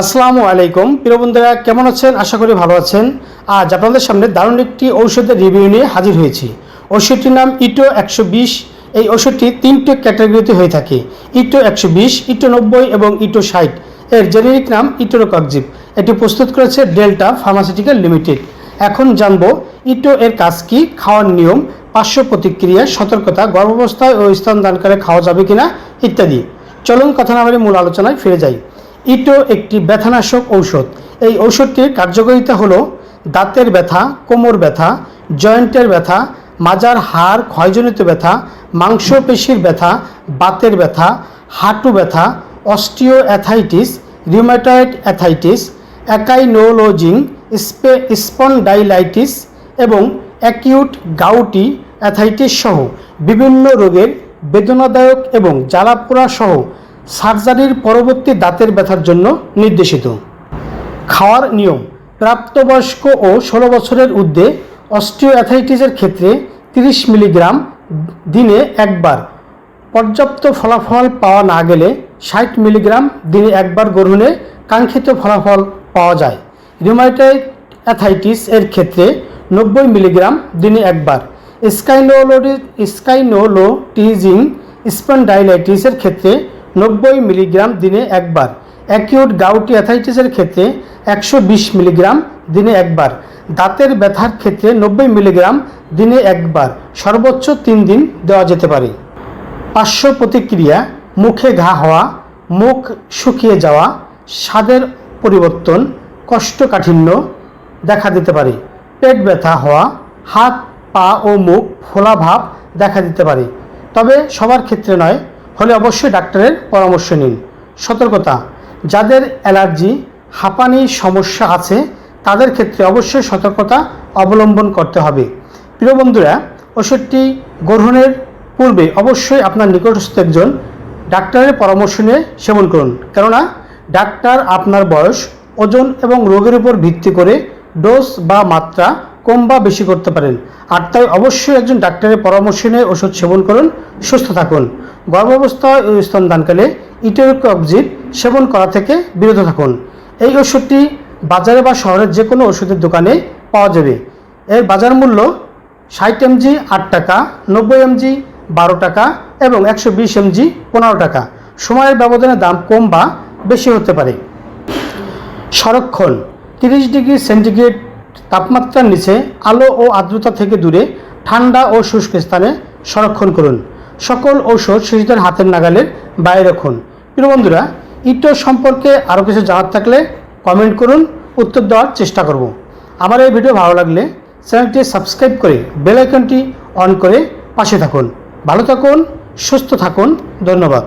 আসসালামু আলাইকুম। প্রিয় বন্ধুরা, কেমন আছেন? আশা করি ভালো আছেন। আজ আপনাদের সামনে দারুণ একটি ঔষধের রিভিউ নিয়ে হাজির হয়েছি। ওষুধটির নাম ইটো একশো বিশ। এই ওষুধটি তিনটে ক্যাটাগরিতে হয়ে থাকে। ইটো একশো বিশ, ইটো নব্বই এবং ইটো ষাট। এর জেনেরিক নাম ইটোরোকজিপ এটি প্রস্তুত করেছে ডেল্টা ফার্মাসিউটিক্যাল লিমিটেড। এখন জানব ইটো এর কাজ কি, খাওয়ার নিয়ম, পার্শ্ব প্রতিক্রিয়া, সতর্কতা, গর্ভাবস্থায় ও স্তনদানকালে খাওয়া যাবে কিনা, ইত্যাদি। চলুন কথা না বলে মূল আলোচনায় ফিরে যাই। ইটো একটি ব্যথানাশক ঔষধ। এই ঔষধটির কার্যকারিতা হলো দাঁতের ব্যথা, কোমর ব্যথা, জয়েন্টের ব্যথা, মাজার হাড়, ক্ষয়জনিত ব্যথা, মাংসপেশির ব্যথা, বাতের ব্যথা, হাঁটু ব্যথা অস্টিও অ্যাথাইটিস রিউমাটয়েড অ্যাথাইটিস, অ্যাকাইনোলোজিং, স্পে, স্পন্ডাইলাইটিস এবং অ্যাকিউট গাউটি অ্যাথাইটিস সহ বিভিন্ন রোগের বেদনাদায়ক এবং জ্বালাপোড়া সহ সার্জারির পরবর্তী দাঁতের ব্যথার জন্য নির্দেশিত। খাওয়ার নিয়ম, প্রাপ্তবয়স্ক ও ষোলো বছরের ঊর্ধ্বে অস্টিওঅ্যাথাইটিসের ক্ষেত্রে তিরিশ মিলিগ্রাম দিনে একবার। পর্যাপ্ত ফলাফল পাওয়া না গেলে ষাট মিলিগ্রাম দিনে একবার গ্রহণে কাঙ্ক্ষিত ফলাফল পাওয়া যায়। রিউমাটয়েড অ্যাথাইটিস এর ক্ষেত্রে নব্বই মিলিগ্রাম দিনে একবার। স্কাইনোলোডি স্কাইনোলোটিজিং স্পন্ডাইলাইটিসের ক্ষেত্রে নব্বই মিলিগ্রাম দিনে একবার। অ্যাকিউট গাউটি অ্যাথাইটিসের ক্ষেত্রে একশো বিশ মিলিগ্রাম দিনে একবার। দাঁতের ব্যথার ক্ষেত্রে নব্বই মিলিগ্রাম দিনে একবার। সর্বোচ্চ তিন দিন দেওয়া যেতে পারে। পার্শ্ব প্রতিক্রিয়া, মুখে ঘা হওয়া, মুখ শুকিয়ে যাওয়া, স্বাদের পরিবর্তন, কোষ্ঠকাঠিন্য দেখা দিতে পারে। পেট ব্যথা হওয়া, হাত, পা ও মুখ ফোলা ভাব দেখা দিতে পারে। তবে সবার ক্ষেত্রে নয় হলে অবশ্যই ডাক্তারের পরামর্শ নিন। সতর্কতা, যাদের অ্যালার্জি হাঁপানির সমস্যা আছে, তাদের ক্ষেত্রে অবশ্যই সতর্কতা অবলম্বন করতে হবে। প্রিয় বন্ধুরা, ওষুধটি গ্রহণের পূর্বে অবশ্যই আপনার নিকটস্থ একজন ডাক্তারের পরামর্শ নিয়ে সেবন করুন। কেননা, ডাক্তার আপনার বয়স, ওজন এবং রোগের উপর ভিত্তি করে ডোজ বা মাত্রা কম বা বেশি করতে পারেন। আর তাই অবশ্যই একজন ডাক্তারের পরামর্শ নিয়ে ওষুধ সেবন করুন, সুস্থ থাকুন। গর্ভাবস্থায় ও স্তনদানকালে ইটোরোকজিট সেবন করা থেকে বিরত থাকুন। এই ওষুধটি বাজারে বা শহরের যে কোনো ওষুধের দোকানে পাওয়া যাবে। এর বাজার মূল্য ষাট এমজি, আট টাকা, নব্বই এমজি, বারো টাকা এবং একশো বিশ এমজি, পনেরো টাকা। সময়ের ব্যবধানে দাম কম বা বেশি হতে পারে। সংরক্ষণ। তিরিশ ডিগ্রি সেন্টিগ্রেড তাপমাত্রার নিচে আলো ও আর্দ্রতা থেকে দূরে ঠান্ডা ও শুষ্ক স্থানে সংরক্ষণ করুন। সকল ঔষধ শিশুদের হাতের নাগালের বাইরে রাখুন। প্রিয় বন্ধুরা, ইটো সম্পর্কে আরও কিছু জানার থাকলে কমেন্ট করুন, উত্তর দেওয়ার চেষ্টা করব। আমার এই ভিডিও ভালো লাগলে চ্যানেলটি সাবস্ক্রাইব করে বেল আইকনটি অন করে পাশে থাকুন। ভালো থাকুন, সুস্থ থাকুন, ধন্যবাদ।